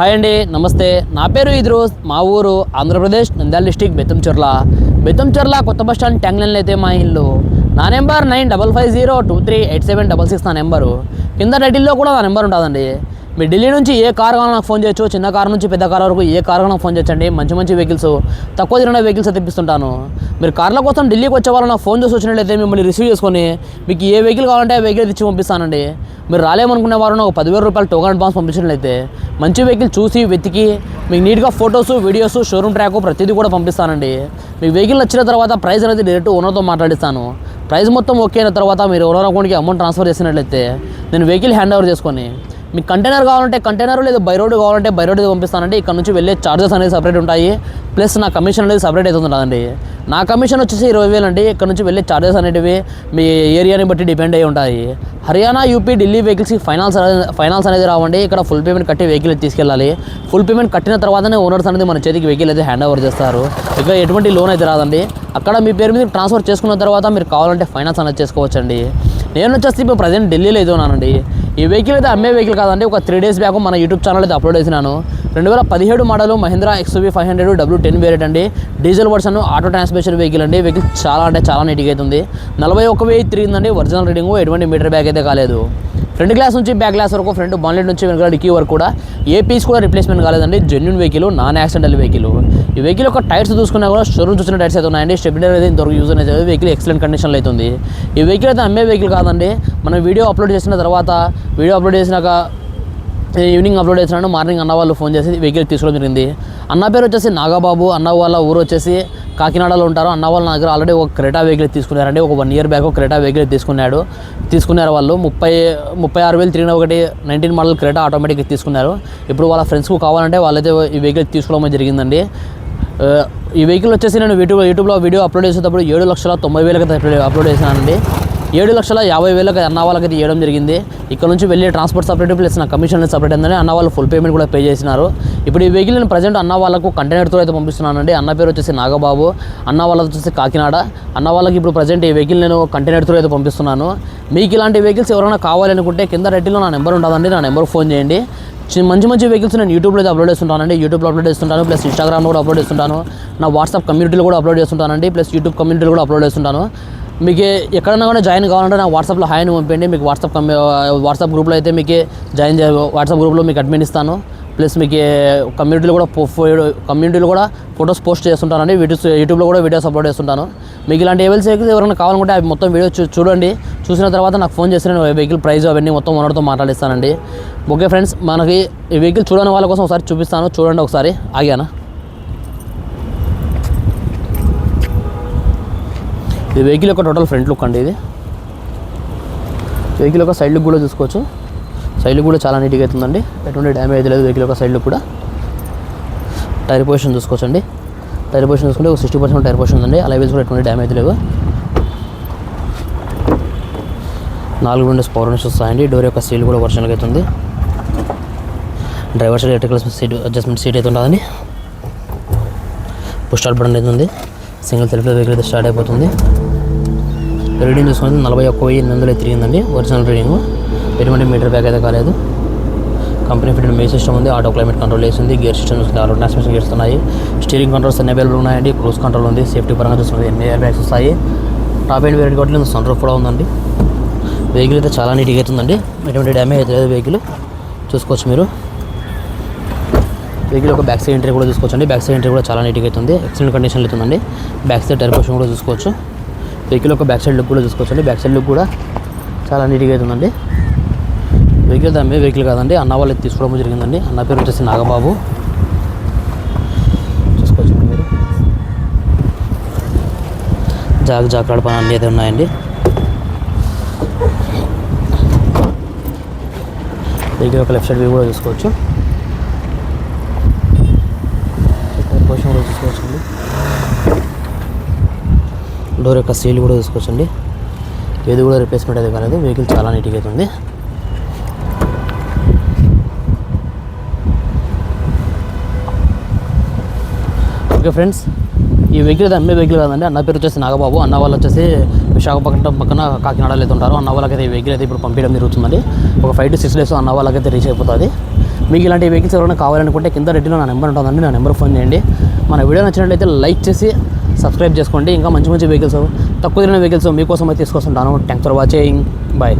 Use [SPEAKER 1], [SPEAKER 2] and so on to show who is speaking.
[SPEAKER 1] Hi అండి నమస్తే. నా పేరు ఇద్దరు మా ఊరు ఆంధ్రప్రదేశ్ నంద్యాల డిస్టిక్ బెత్తంచెర్ల బెత్తంచెర్ల కొత్త బస్ స్టాండ్ ట్యాంగ్ లైన్లో అయితే మా ఇల్లు. నా number nine double five zero two three eight seven double six నా నెంబరు. కింద టైటిల్లో కూడా నా నెంబర్ ఉంటుందండి. మీ ఢిల్లీ నుంచి ఏ కార్ కావాలన్నా నాకు ఫోన్ చేయొచ్చు. చిన్న కార్ నుంచి పెద్ద కార్ వరకు ఏ కార్ నాకు ఫోన్ చేయొచ్చండి. మంచి మంచి వెహికల్స్ తక్కువ తిరిగిన వెహికల్స్ తెప్పిస్తుంటాను. మీరు కార్ల కోసం ఢిల్లీకి వచ్చే వాళ్ళు నాకు ఫోన్ చేసి వచ్చినట్లయితే మిమ్మల్ని రిసీవ్ చేసుకొని మీకు ఏ వెహికల్ కావాలంటే ఆ వెహికల్ ఇచ్చి పంపిస్తానండి. మీరు రాలేమనుకునే వారు నాకు పదివేల రూపాయలు టోకన్ అడ్వాన్స్ పంపించినట్లయితే మంచి వెహికల్ చూసి వెతికి మీకు నీట్గా ఫొటోస్ వీడియోస్ షోరూమ్ ట్రాక్ ప్రతిదీ కూడా పంపిస్తానండి. మీకు వెహికల్ వచ్చిన తర్వాత ప్రైస్ అనేది డైరెక్ట్ ఓనర్తో మాట్లాడిస్తాను. ప్రైస్ మొత్తం ఓకే అయిన తర్వాత మీరు ఓనర్ అకౌంట్కి అమౌంట్ ట్రాన్స్ఫర్ చేసినట్లయితే నేను వెహికల్ హ్యాండ్ ఓవర్ చేసుకొని మీకు కంటైనర్ కావాలంటే కంటైనర్ లేదా బై రోడ్ కావాలంటే బై రోడ్ పంపిస్తానండి. ఇక్కడ నుంచి వెళ్ళే చార్జెస్ అనేది సపరేట్ ఉంటాయి. ప్లస్ నా కమిషన్ అనేది సపరేట్ అవుతుందండి నా కమిషన్ వచ్చేసి ఇరవై వేలు అండి. ఇక్కడ నుంచి వెళ్ళే చార్జెస్ అనేటివి మీ ఏరియాని బట్టి డిపెండ్ అయి ఉంటాయి. హర్యానా యూపీ ఢిల్లీ వెహికల్స్కి ఫైనాన్స్ ఫైనాన్స్ అనేది రావండి. ఇక్కడ ఫుల్ పేమెంట్ కట్టి వెహికల్ తీసుకెళ్ళాలి. ఫుల్ పేమెంట్ కట్టిన తర్వాతనే ఓనర్స్ అనేది మన చేతికి వెహికల్ అయితే హ్యాండ్ ఓవర్ చేస్తారు. ఇక్కడ ఎటువంటి లోన్ అయితే రాదండి. అక్కడ మీ పేరు మీద ట్రాన్స్ఫర్ చేసుకున్న తర్వాత మీరు కావాలంటే ఫైనాన్స్ అనేది చేసుకోవచ్చండి. నేను వచ్చేసి ఇప్పుడు ప్రజెంట్ ఢిల్లీలో అయితే ఉన్నానండి. ఈ వెహికల్ అయితే అమ్మే వెహికల్ కాదండి. ఒక త్రీ డేస్ బ్యాక్ మన యూట్యూబ్ ఛానల్ అయితే అప్లోడ్ చేసినాను. రెండు వేల పదిహేడు model Mahindra XUV five hundred W ten variant అండి. Diesel version auto transmission vehicle అండి. వెహికల్ చాలా అంటే చాలా నీట్గా అవుతుంది నలభై ఒక వెయ్యి తిరిగిందండి ఒరిజినల్ రీడింగ్ ఎటువంటి మీటర్ బ్యాగ్ అయితే కాలేదు. ఫ్రంట్ గ్లాస్ నుంచి బ్యాక్ గ్లాస్ వరకు ఫ్రంట్ బాన్లెట్ నుంచి వెనక డిక్కీ వరకు కూడా ఏ పీస్ కూడా రిప్లేస్మెంట్ కాలేదండి. Genuine vehicle non accidental vehicle ఈ వెహికల్ యొక్క టైర్స్ చూసుకున్నా కూడా షోరూమ్ చూసిన టైర్స్ అయితే ఉన్నాయండి. స్టెబిలర్ అయితే ఇంతవరకు యూజ్ అనేది వెహికల్ ఎక్సలెంట్ కండిషన్లో అవుతుంది ఈ వెహికల్ అయితే అమ్మే వెహికల్ కాదండి. మనం వీడియో అప్లోడ్ చేసిన తర్వాత వీడియో అప్లోడ్ చేసినాక ఈవినింగ్ అప్లోడ్ చేసినాను మార్నింగ్ అన్న వాళ్ళు ఫోన్ చేసి వెహికల్ తీసుకోవడం జరిగింది. అన్న పేరు వచ్చేసి నాగబాబు. అన్న వాళ్ళ ఊరు వచ్చేసి కాకినాడలో ఉంటారు. అన్న వాళ్ళు నా దగ్గర ఆల్రెడీ ఒక క్రెటా వెహికల్ తీసుకున్నారండి. ఒక వన్ ఇయర్ బ్యాక్ ఒక క్రెటా వెహికల్ తీసుకున్నాడు. తీసుకున్నారు వాళ్ళు. ముప్పై ముప్పై ఆరు వేలు తిరిగిన ఒకటి నైన్టీన్ మోడల్ క్రెటా ఆటోమేటిక్గా తీసుకున్నారు. ఇప్పుడు వాళ్ళ ఫ్రెండ్స్కు కావాలంటే వాళ్ళైతే ఈ వెహికల్ తీసుకోవడం జరిగిందండి. ఈ వెహికల్ వచ్చేసి నేను యూట్యూబ్ యూట్యూబ్లో వీడియో అప్లోడ్ చేసేటప్పుడు ఏడు లక్షల తొంభై వేలకి అప్లోడ్ చేసినానండి. ఏడు లక్షల యాభై వేలకు అన్న వాళ్ళకి అయితే ఇవ్వడం జరిగింది. ఇక్కడ నుంచి వెళ్ళి ట్రాన్స్పోర్ట్ సపరేట్ ప్లస్ నా కమిషన్ సపరేట్ అయిందని అన్న వాళ్ళు ఫుల్ పేమెంట్ కూడా పే చేసినారు. ఇప్పుడు ఈ వెహికల్ నేను ప్రజెంట్ అన్న వాళ్ళకు కంటైనర్తో అయితే పంపిస్తున్నానండి. అన్న పేరు వచ్చేసి నాగబాబు అన్న వాళ్ళది వచ్చేసి కాకినాడ. అన్న వాళ్ళకి ఇప్పుడు ప్రజెంట్ ఈ వెహికల్ నేను కంటైనర్తో అయితే పంపిస్తున్నాను. మీకు ఇలాంటి వెహికల్స్ ఎవరైనా కావాలనుకుంటే కింద రెడ్డిలో నా నెంబర్ ఉంటుందండి. నా నెంబర్ ఫోన్ చేయండి. మంచి మంచి వెహికల్స్ నేను యూట్యూబ్లో అయితే అప్లోడ్ చేస్తుంటానండి. యూట్యూబ్లో అప్లోడ్ చేస్తుంటాను. ప్లస్ ఇన్స్టాగ్రామ్లో కూడా అప్లోడ్ చేస్తుంటాను. నా వాట్సాప్ కమ్యూనిటీలో కూడా అప్లోడ్ చేస్తుంటానండి. ప్లస్ యూట్యూబ్ కమ్యూనిటీలో కూడా అప్లోడ్ చేస్తుంటాను. మీకు ఎక్కడన్నా కూడా జాయిన్ కావాలంటే నాకు వాట్సాప్లో హాయ్ అని పంపండి. మీకు వాట్సాప్ వాట్సాప్ గ్రూప్లో అయితే మీకు జాయిన్ చే వాట్సాప్ గ్రూప్లో మీకు అడ్మిన్ ఇస్తాను. ప్లస్ మీకు కమ్యూనిటీలో కూడా కమ్యూనిటీలో కూడా ఫొటోస్ పోస్ట్ చేస్తుంటానండి. వీడియోస్ యూట్యూబ్లో కూడా వీడియోస్ అప్లోడ్ చేస్తుంటాను. మీకు ఇలాంటి ఏవెల్స్ ఎవరైనా కావాలనుకుంటే అవి మొత్తం వీడియో చూడండి. చూసిన తర్వాత నాకు ఫోన్ చేసి నేను వెహికల్ ప్రైస్ అవన్నీ మొత్తం ఓనర్తో మాట్లాడిస్తానండి. ఓకే ఫ్రెండ్స్ మనకి ఈ వెహికల్ చూడని వాళ్ళ కోసం ఒకసారి చూపిస్తాను. చూడండి ఒకసారి. ఆగానా? ఇది వెహికల్ యొక్క టోటల్ ఫ్రంట్ లుక్ అండి ఇది. వెహికల్ యొక్క సైడ్ లుక్ కూడా చూసుకోవచ్చు. సైడ్ లుక్ కూడా చాలా నీట్గా అవుతుందండి. ఎటువంటి డ్యామేజ్ లేదు వెహికల్ యొక్క సైడ్ లుక్ కూడా. టైర్ పొజిషన్ చూసుకోవచ్చండి. టైర్ పొజిషన్ చూసుకుంటే ఒక సిక్స్టీ పర్సెంట్ టైర్ పొజిషన్ ఉందండి. అలా కూడా ఎటువంటి డ్యామేజ్ లేవు. నాలుగు విండోస్ పవర్ విండోస్ వస్తాయండి. డోర్ యొక్క సీల్ కూడా వర్షన్గా అవుతుంది. Driver side electrical seat adjustment seat అయితే ఉంటుందండి పుష్ స్టార్ట్ బటన్ అయితే ఉంది. సింగిల్ సెల్ఫ్లో వెహికల్ అయితే స్టార్ట్ అయిపోతుంది. రీడింగ్ చూసుకుంటే నలభై ఒక్క వెయ్యి ఎనిమిది వందలు తిరిగిందండి. Original reading. ఎటువంటి మీటర్ బ్యాగ్ అయితే కాలేదు. కంపెనీ ఫిటెడ్ మే సిస్టమ్ ఉంది. ఆటో క్లైమేట్ కంట్రోల్ వేసింది గేర్ సిస్టమ్ చూసుకుంటే ఆటో ట్రాన్స్మిషన్ గేర్స్ ఉన్నాయి. స్టీరింగ్ కంట్రోల్స్ అన్ని అవైలబుల్ ఉన్నాయండి. క్రూజ్ కంట్రోల్ ఉంది. సేఫ్టీ పరంగా చూసుకుంటే ఎన్ని ఎయిర్ బ్యాగ్స్ వస్తాయి. టాప్ ఎండ్ వేరే కాబట్టి సన్ రూఫ్ కూడా ఉందండి. వెహికల్ అయితే చాలా నీట్గా అవుతుందండి ఎటువంటి డ్యామేజ్ అయితే లేదు వెహికల్ చూసుకోవచ్చు మీరు. వెహికల్ ఒక బ్యాక్ సైడ్ ఎంట్రీ కూడా చూసుకోవచ్చండి. బ్యాక్ సైడ్ ఎంట్రీ కూడా చాలా నీట్గా అవుతుంది. ఎక్సలెంట్ కండిషన్లో అవుతుందండి. బ్యాక్ సైడ్ టైర్ పోషన్ కూడా చూసుకోవచ్చు. వెహికల్ ఒక బ్యాక్ సైడ్ లుక్ కూడా చూసుకోవచ్చండి. బ్యాక్ సైడ్ లుక్ కూడా చాలా నీట్గా అవుతుందండి. వెహికల్ దాని మీద వెహికల్ కాదండి. అన్న వాళ్ళకి తీసుకోవడం జరిగిందండి. అన్న పేరు వచ్చేసి నాగబాబు. చూసుకోవచ్చు మీరు. జాగ్ జాగ్రత్త పని అన్నీ అయితే ఉన్నాయండి. వెహికల్ ఒక లెఫ్ట్ సైడ్ వ్యూ కూడా చూసుకోవచ్చు. టైర్ కూడా చూసుకోవచ్చండి డోర్ యొక్క సీల్ కూడా చూసుకోవచ్చండి ఏది కూడా రిప్లేస్మెంట్ అయితే కాలేదు. వెహికల్ చాలా నీట్గా అవుతుంది ఓకే ఫ్రెండ్స్ ఈ వెహికల్ అయితే అమ్మే వెహికల్ కాదండి. అన్న పేరు వచ్చేసి నాగబాబు. అన్న వాళ్ళు వచ్చేసి విశాఖపట్నం పక్కన కాకినాడలో అయితే ఉంటారు. అన్న వాళ్ళకైతే ఈ వెహికల్ అయితే ఇప్పుడు పంపించడం జరుగుతుందండి ఒక ఫైవ్ టు సిక్స్ డేస్ అన్న వాళ్ళకైతే రీచ్ అయిపోతుంది. మీకు ఇలాంటి వెహికల్స్ ఎవరైనా కావాలనుకుంటే కింద రెడ్డిలో నా నెంబర్ ఉంటుందండి నా నెంబర్ ఫోన్ చేయండి. మన వీడియో నచ్చినట్లయితే లైక్ చేసి సబ్స్క్రైబ్ చేసుకోండి. ఇంకా మంచి మంచి వెహికల్స్ తక్కువ తిరిగిన వెహికల్స్ మీకోసం అయితే తీసుకొస్తుంటాను. Thanks for watching bye